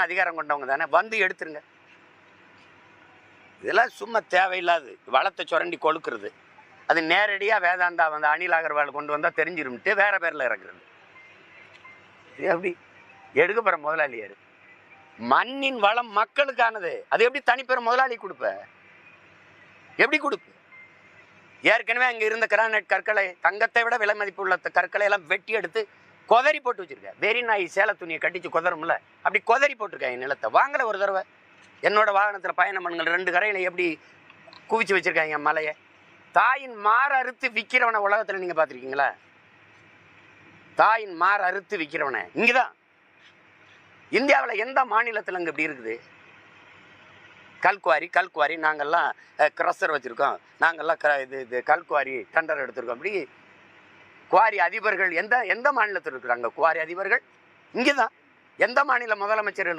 அதிகாரம் கொண்டவங்க தானே? வந்து எடுத்துருங்க. இதெல்லாம் சும்மா தேவையில்லாது. வளத்தை சுரண்டி கொழுக்கிறது. அது நேரடியாக வேதாந்தா வந்து அனில் அகர்வால் கொண்டு வந்தால் தெரிஞ்சிரும்ட்டு வேற பேரில் இறக்குறது. இது எப்படி? எடுக்க போகிற முதலாளி மண்ணின் வளம் மக்களுக்கானது. அது எப்படி தனிப்பெரும் முதலாளி கொடுப்ப? எப்படி கொடுப்பு? ஏற்கனவே அங்கே இருந்த கிரானைட் கற்களை தங்கத்தை விட விலை மதிப்பு உள்ள கற்களை எல்லாம் வெட்டி எடுத்து கொதறி போட்டு வச்சுருக்கேன். வெறி நாய் சேல துணியை கட்டிச்சு கொதரும்ல அப்படி கொதறி போட்டிருக்காங்க நிலத்தை. வாங்கலை ஒரு தடவை. என்னோட வாகனத்தில் பயணம் பண்ணுங்கள். ரெண்டு கரையில் எப்படி குவிச்சு வச்சிருக்காங்க மலையை? தாயின் மாறு அறுத்து விற்கிறவனை உலகத்தில் நீங்கள் பார்த்துருக்கீங்களா? தாயின் மாறு அறுத்து விற்கிறவனை இங்கே தான் இந்தியாவில் எந்த மாநிலத்தில் அங்கே இப்படி இருக்குது? கல்குவாரி கல்குவாரி. நாங்கள்லாம் க்ரஷர் வச்சுருக்கோம். நாங்கள்லாம் க இது இது கல்குவாரி டெண்டர் எடுத்திருக்கோம். அப்படி குவாரி அதிபர்கள் எந்த எந்த மாநிலத்தில் இருக்கிறாங்க குவாரி அதிபர்கள் இங்கே தான் எந்த மாநில முதலமைச்சர்களுக்கு